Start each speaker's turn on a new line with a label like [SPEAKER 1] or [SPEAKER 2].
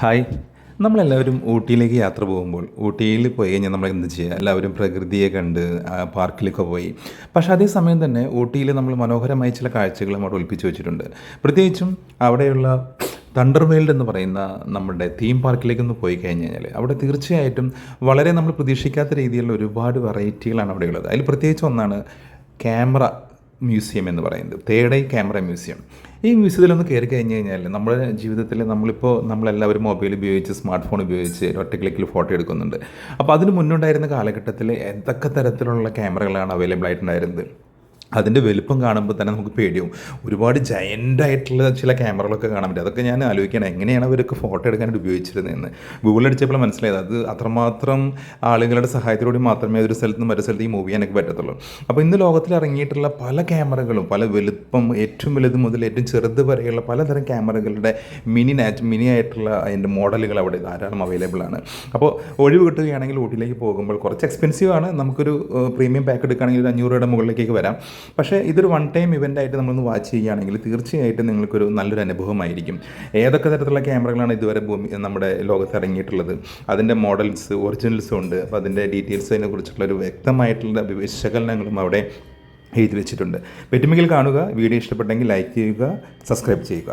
[SPEAKER 1] Hi. നമ്മളെല്ലാവരും ഊട്ടിയിലേക്ക് യാത്ര പോകുമ്പോൾ ഊട്ടിയിൽ പോയി കഴിഞ്ഞാൽ നമ്മൾ എന്ത് ചെയ്യുക? എല്ലാവരും പ്രകൃതിയെ കണ്ട് പാർക്കിലൊക്കെ പോയി. പക്ഷേ അതേസമയം തന്നെ ഊട്ടിയിൽ നമ്മൾ മനോഹരമായ ചില കാഴ്ചകളും അവിടെ ഒളിപ്പിച്ച് വെച്ചിട്ടുണ്ട്. പ്രത്യേകിച്ചും അവിടെയുള്ള തണ്ടർ വേൾഡ് എന്ന് പറയുന്ന നമ്മുടെ തീം പാർക്കിലേക്കൊന്ന് പോയി കഴിഞ്ഞ് കഴിഞ്ഞാൽ അവിടെ തീർച്ചയായിട്ടും വളരെ നമ്മൾ പ്രതീക്ഷിക്കാത്ത രീതിയിലുള്ള ഒരുപാട് വെറൈറ്റികളാണ് അവിടെയുള്ളത് അതിൽ പ്രത്യേകിച്ച് ഒന്നാണ് ക്യാമറ. മ്യൂസിയം എന്ന് പറയുന്നത്. ഐ ക്യാമറ മ്യൂസിയം ഈ മ്യൂസിയത്തിലൊന്ന് കയറി കഴിഞ്ഞ് കഴിഞ്ഞാൽ നമ്മുടെ ജീവിതത്തിൽ നമ്മളിപ്പോൾ നമ്മളെല്ലാവരും മൊബൈൽ ഉപയോഗിച്ച് സ്മാർട്ട് ഫോൺ ഉപയോഗിച്ച് ഒറ്റ ക്ലിക്കിൽ ഫോട്ടോ എടുക്കുന്നുണ്ട്. അപ്പോൾ അതിന് മുന്നുണ്ടായിരുന്ന കാലഘട്ടത്തിൽ എന്തൊക്കെ തരത്തിലുള്ള ക്യാമറകളാണ് അവൈലബിൾ ആയിട്ടുണ്ടായിരുന്നത്? അതിന്റെ വലുപ്പം കാണുമ്പോൾ തന്നെ നമുക്ക് പേടിയാവും. ഒരുപാട് ജയന്റ് ആയിട്ടുള്ള ചില ക്യാമറകളൊക്കെ കാണാൻ പറ്റും. അതൊക്കെ ഞാൻ ആലോചിക്കണം എങ്ങനെയാണ് അവരൊക്കെ ഫോട്ടോ എടുക്കാനായിട്ട് ഉപയോഗിച്ചിരുന്നതെന്ന്? ഗൂഗിൾ അടിച്ചപ്പോൾ മനസ്സിലായത് അത് അത്രമാത്രം ആളുകളുടെ സഹായത്തിലൂടെ മാത്രമേ ഒരു സ്ഥലത്ത് നിന്ന് മറ്റു സ്ഥലത്ത് ഈ മൂവ് ചെയ്യാനൊക്കെ പറ്റത്തുള്ളൂ. അപ്പോൾ ഇന്ന് ലോകത്തിൽ ഇറങ്ങിയിട്ടുള്ള പല ക്യാമറകളും പല വലുപ്പം ഏറ്റവും വലുത് മുതൽ ഏറ്റവും ചെറുത് വരെയുള്ള പലതരം ക്യാമറകളുടെ മിനി നാച്ച് മിനി ആയിട്ടുള്ള അതിന്റെ മോഡലുകൾ അവിടെ ധാരാളം അവൈലബിൾ ആണ്. അപ്പോൾ ഒഴിവ് കിട്ടുകയാണെങ്കിൽ ഊട്ടിയിലേക്ക് പോകുമ്പോൾ കുറച്ച് എക്സ്പെൻസീവ് ആണ്. നമുക്കൊരു പ്രീമിയം പാക്ക് എടുക്കുകയാണെങ്കിൽ ഒരു അഞ്ഞൂറ് രൂപയുടെ മുകളിലേക്കൊക്കെ വരാം. പക്ഷേ ഇതൊരു വൺ ടൈം ഇവന്റ് ആയിട്ട് നമ്മളൊന്ന് വാച്ച് ചെയ്യുകയാണെങ്കിൽ തീർച്ചയായിട്ടും നിങ്ങൾക്കൊരു നല്ലൊരു അനുഭവമായിരിക്കും. ഏതൊക്കെ തരത്തിലുള്ള ക്യാമറകളാണ് ഇതുവരെ ഭൂമി നമ്മുടെ ലോകത്ത് ഇറങ്ങിയിട്ടുള്ളത്? അതിന്റെ മോഡൽസ് ഒറിജിനൽസും ഉണ്ട്. അപ്പോൾ അതിന്റെ ഡീറ്റെയിൽസ് അതിനെക്കുറിച്ചുള്ള ഒരു വ്യക്തമായിട്ടുള്ള വിശകലനങ്ങളും അവിടെ എഴുതി വെച്ചിട്ടുണ്ട്. പെറ്റുമെങ്കിൽ കാണുക. വീഡിയോ ഇഷ്ടപ്പെട്ടെങ്കിൽ ലൈക്ക് ചെയ്യുക സബ്സ്ക്രൈബ് ചെയ്യുക.